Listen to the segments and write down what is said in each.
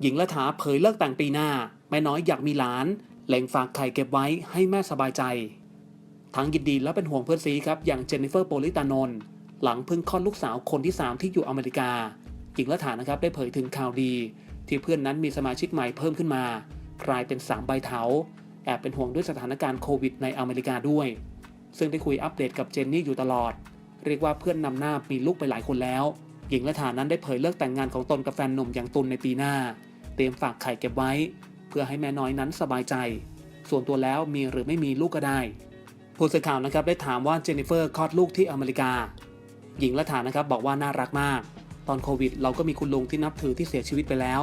หญิงละถาเผยเลิกแต่งปีหน้า แม่น้อยอยากมีหลานเล็งฝากไข่เก็บไว้ให้แม่สบายใจ ทั้งยินดีและเป็นห่วงเพื่อนซีครับ อย่างเจนนิเฟอร์โปลิตานนท์หลังเพิ่งคลอดลูกสาวคนที่ 3 ที่อยู่อเมริกา หญิงละถานะครับได้เผยถึงข่าวดี ที่เพื่อนนั้นมีสมาชิกใหม่เพิ่มขึ้นมา กลายเป็น 3 ใบเถาแอบเป็นห่วงด้วยสถานการณ์โควิดในอเมริกาด้วย ซึ่งได้คุยอัปเดตกับเจนนี่อยู่ตลอด เรียกว่าเพื่อนนำหน้ามีลูกไปหลายคนแล้ว หญิงละถานั้นได้เผยเลิกแต่งงานของตนกับแฟนหนุ่มอย่างตุลในปีหน้า เตรียมฝากไข่เก็บไว้ เพื่อให้แม่น้อยนั้นสบายใจ ส่วนตัวแล้วมีหรือไม่มีลูกก็ได้ผู้สื่อข่าวนะครับได้ถามว่าเจนนิเฟอร์คลอดลูกที่อเมริกา หญิงละถานะครับบอกว่าน่ารักมาก ตอนโควิด เราก็มีคุณลุงที่นับถือที่เสียชีวิตไปแล้ว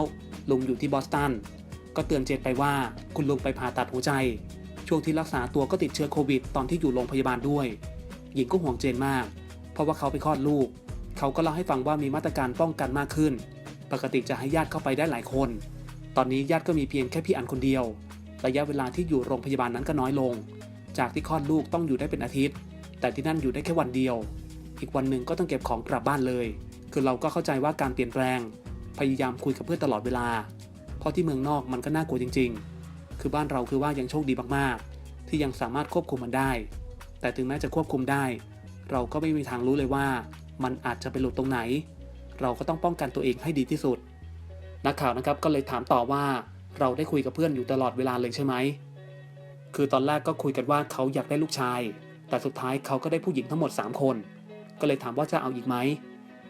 ลุงอยู่ที่บอสตัน ก็เตือนเจนไปว่าคุณลุงไปผ่าตัดหัวใจ ช่วงที่รักษาตัวก็ติดเชื้อโควิด ตอนที่อยู่โรงพยาบาลด้วย หญิงก็ห่วงเจนมาก เพราะว่าเขาไปคลอดลูก เขาก็เล่าให้ฟังว่ามีมาตรการป้องกันมากขึ้น ปกติจะให้ญาติเข้าไปได้หลายคน ตอนนี้ญาติก็มีเพียงแค่พี่อันคนเดียว ระยะเวลาที่อยู่โรงพยาบาลนั้นก็น้อยลง จากที่คลอดลูกต้องอยู่ได้เป็นอาทิตย์ แต่ที่นั่นอยู่ได้แค่วันเดียว อีกวันหนึ่งก็ต้องเก็บของกลับบ้านเลย คือเราก็เข้าใจว่าการเปลี่ยนแปลง พยายามคุยกับเพื่อนตลอดเวลา เพราะที่เมืองนอกมันก็น่ากลัวจริง ๆ คือบ้านเราคือว่ายังโชคดีมากๆ ที่ยังสามารถควบคุมมันได้ แต่ถึงแม้จะควบคุมได้ เราก็ไม่มีทางรู้เลยว่า มันอาจจะไปหลุดตรงไหน เราก็ต้องป้องกันตัวเองให้ดีที่สุด นักข่าวนะครับก็เลยถามต่อว่าเราได้คุยกับเพื่อนอยู่ตลอดเวลาเลยใช่ไหม คือตอนแรกก็คุยกันว่าเขาอยากได้ลูกชาย แต่สุดท้ายเขาก็ได้ผู้หญิงทั้งหมด 3 คน ก็เลยถามว่าจะเอาอีกไหม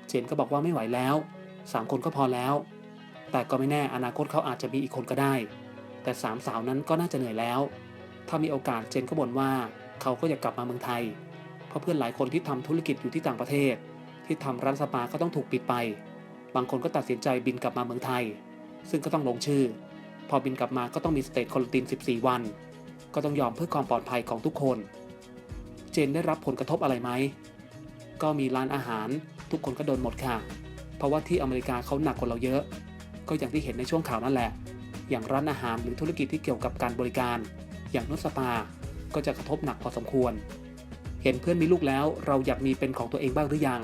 เจนก็บอกว่าไม่ไหวแล้ว 3 คนก็พอแล้ว แต่ก็ไม่แน่อนาคตเขาอาจจะมีอีกคนก็ได้ แต่สามสาวนั้นก็น่าจะเหนื่อยแล้ว ถ้ามีโอกาสเจนก็บ่นว่า เขาก็อยากกลับมาเมืองไทย เพราะเพื่อนหลายคนที่ทำธุรกิจอยู่ที่ต่างประเทศ ที่ทำร้านสปาก็ต้องถูกปิดไป บางคนก็ตัดสินใจบินกลับมาเมืองไทย ซึ่งก็ต้องลงชื่อ พอบินกลับมาก็ต้องมีสเตทคอลติน 14 วัน ก็ต้องยอมเพื่อความปลอดภัยของทุกคน เจนได้รับผลกระทบอะไรไหม ก็มีร้านอาหารทุกคนก็โดนหมดค่ะ เพราะว่าที่อเมริกาเขาหนักกว่าเราเยอะ ก็อย่างที่เห็นในช่วงข่าวนั่นแหละ อย่างร้านอาหารหรือธุรกิจที่เกี่ยวกับการบริการ อย่างนวดสปา ก็จะกระทบหนักพอสมควร เห็นเพื่อนมีลูกแล้วเราอยากมีเป็นของตัวเองบ้างหรือยัง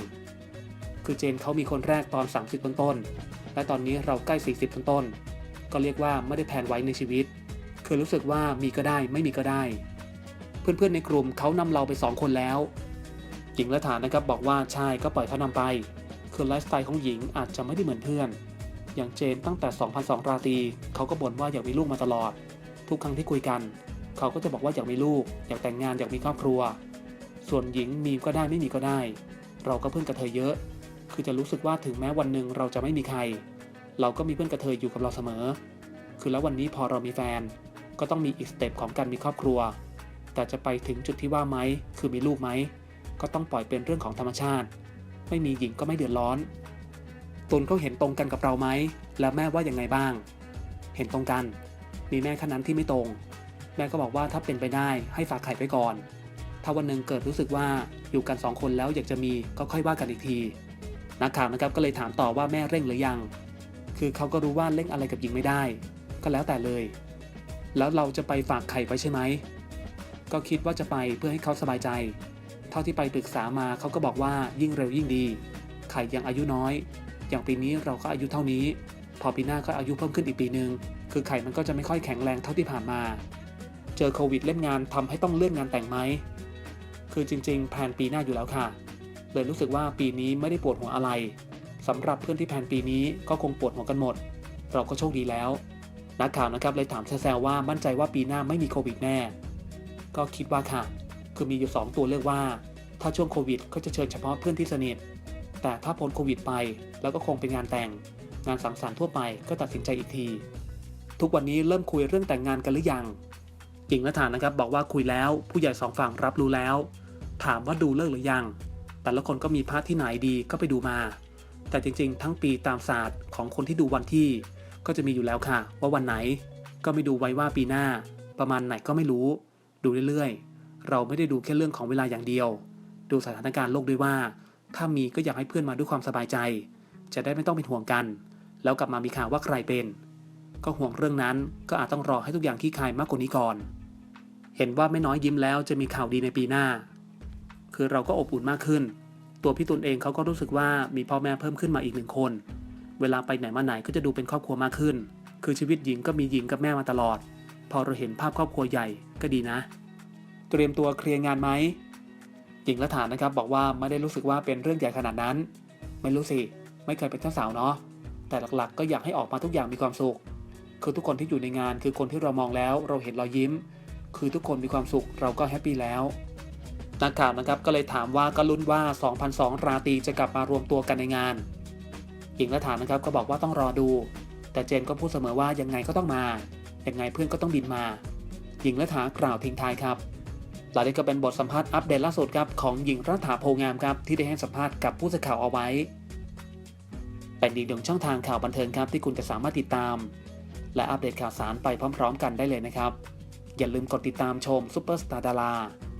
คือเจนเขามีคนแรกตอน 30 ต้นต้นๆและตอนนี้เราใกล้ 40ต้นต้นๆ ก็เรียกว่าไม่ได้แผนไว้ในชีวิต คือรู้สึกว่ามีก็ได้ไม่มีก็ได้ เพื่อนๆในกลุ่มเขานำเราไป 2 คนแล้ว หญิงและฐานนะครับบอกว่าใช่ก็ปล่อยเขานำไป คือไลฟ์สไตล์ของหญิงอาจจะไม่ได้เหมือนเพื่อน อย่างเจนตั้งแต่ 2002 ราตรีเขาก็บ่นว่าอยากมีลูกมาตลอด ทุกครั้งที่คุยกัน เขาก็จะบอกว่าอยากมีลูก อยากแต่งงานอยากมีครอบครัว ส่วนหญิงมีก็ได้ไม่มีก็ได้ เราก็เพื่อนกระเทยเยอะ คือจะรู้สึกว่าถึงแม้วันหนึ่งเราจะไม่มีใคร เราก็มีเพื่อนกระเทยอยู่กับเราเสมอ คือแล้ววันนี้พอเรามีแฟน ก็ต้องมีอีกสเต็ปของการมีครอบครัว แต่จะไปถึงจุดที่ว่าไหมคือมีลูกไหมก็ต้องปล่อยเป็นเรื่องของธรรมชาติ ไม่มีหญิงก็ไม่เดือดร้อนตุนเขาเห็นตรงกันกับเราไหมแล้วแม่ว่ายังไงบ้าง เห็นตรงกัน มีแม่แค่นั้นที่ไม่ตรง แม่ก็บอกว่าถ้าเป็นไปได้ให้ฝากไข่ไว้ก่อน ถ้าวันหนึ่งเกิดรู้สึกว่าอยู่กันสองคนแล้วอยากจะมีก็ค่อยว่ากันอีกที นักข่าวนะครับก็เลยถามต่อว่าแม่เร่งหรือยัง คือเขาก็รู้ว่าเร่งอะไรกับหญิงไม่ได้ ก็แล้วแต่เลย แล้วเราจะไปฝากไข่ไว้ใช่ไหม ก็คิดว่าจะไปเพื่อให้เขาสบายใจ เท่าที่ไปปรึกษามาเขาก็บอกว่ายิ่งเร็วยิ่งดี ไข่ยังอายุน้อย อย่างปีนี้เราก็อายุเท่านี้ พอปีหน้าก็อายุเพิ่มขึ้นอีกปีหนึ่งคือไข่มันก็จะไม่ค่อยแข็งแรงเท่าที่ผ่านมา เจอโควิดเล่นงานทำให้ต้องเลื่อนงานแต่งไหม คือจริงๆแผนปีหน้าอยู่แล้วค่ะ เลยรู้สึกว่าปีนี้ไม่ได้ปวดหัวอะไรสำหรับเพื่อนที่แผนปีนี้ก็คงปวดหัวกันหมด เราก็โชคดีแล้ว นักข่าวนะครับเลยถามแซวว่ามั่นใจว่าปีหน้าไม่มีโควิดแน่ ก็คิดว่าค่ะ คือมีอยู่ 2 ตัวเลือกว่า ถ้าช่วงโควิดก็จะเชิญเฉพาะเพื่อนที่สนิท แต่ถ้าพ้นโควิดไปแล้วก็คงเป็นงานแต่ง งานสังสรรค์ทั่วไปก็ตัดสินใจอีกที ทุกวันนี้เริ่มคุยเรื่องแต่งงานกันหรือยังหญิงละฐานนะครับบอกว่าคุยแล้วผู้ใหญ่สองฝั่งรับรู้แล้ว ถามว่าดูเลิกหรือยัง แต่ละคนก็มีพาร์ทที่ไหนดีก็ไปดูมา แต่จริงๆ ทั้งปีตามศาสตร์ของคนที่ดูวันที่ ก็จะมีอยู่แล้วค่ะ ว่าวันไหน ก็ไม่ดูไว้ว่าปีหน้า ประมาณไหนก็ไม่รู้ ดูเรื่อยๆ เราไม่ได้ดูแค่เรื่องของเวลาอย่างเดียว ดูสถานการณ์โลกด้วยว่า ถ้ามีก็อยากให้เพื่อนมาด้วยความสบายใจ จะได้ไม่ต้องเป็นห่วงกัน แล้วกลับมามีข่าวว่าใครเป็น ก็ห่วงเรื่องนั้นก็อาจต้องรอให้ทุกอย่างขี้คลายมากกว่านี้ก่อน เห็นว่าไม่น้อยยิ้มแล้วจะมีข่าวดีในปีหน้า คือเราก็อบอุ่นมากขึ้น ตัวพี่ตุลเองเขาก็รู้สึกว่ามีพ่อแม่เพิ่มขึ้นมาอีกหนึ่งคน เวลาไปไหนมาไหนก็จะดูเป็นครอบครัวมากขึ้น คือชีวิตหญิงก็มีหญิงกับแม่มาตลอด พอเราเห็นภาพครอบครัวใหญ่ก็ดีนะ เตรียมตัวเคลียร์งานไหมหญิงละฐานนะครับบอกว่าไม่ได้รู้สึกว่าเป็นเรื่องใหญ่ขนาดนั้น ไม่รู้สิไม่เคยเป็นเจ้าสาวเนาะแต่หลักๆ ก็อยากให้ออกมาทุกอย่างมีความสุข คือทุกคนที่อยู่ในงานคือคนที่เรามองแล้ว เราเห็นรอยยิ้ม คือทุกคนมีความสุขเราก็แฮปปี้แล้ว นักข่าวนะครับก็เลยถามว่าก็ลุ้นว่า 2002 ราตรีจะกลับมารวมตัวกันในงานหญิงละฐานนะครับก็บอกว่าต้องรอดู แต่เจนก็พูดเสมอว่ายังไงก็ต้องมายังไงเพื่อนก็ต้องบินมาหญิงละฐากล่าวทิ้งท้ายครับหลังนี้ก็เป็นบทสัมภาษณ์อัปเดตล่าสุดครับของหญิงรัฐาโพงามครับที่ได้ให้สัมภาษณ์กับผู้สื่อข่าวเอาไว้ เป็นอีกหนึ่งช่องทางข่าวบันเทิงครับที่คุณจะสามารถติดตาม และอัปเดตข่าวสารไปพร้อม ๆ กันได้เลยนะครับ อย่าลืมกดติดตามชมซุปเปอร์สตาร์ดารา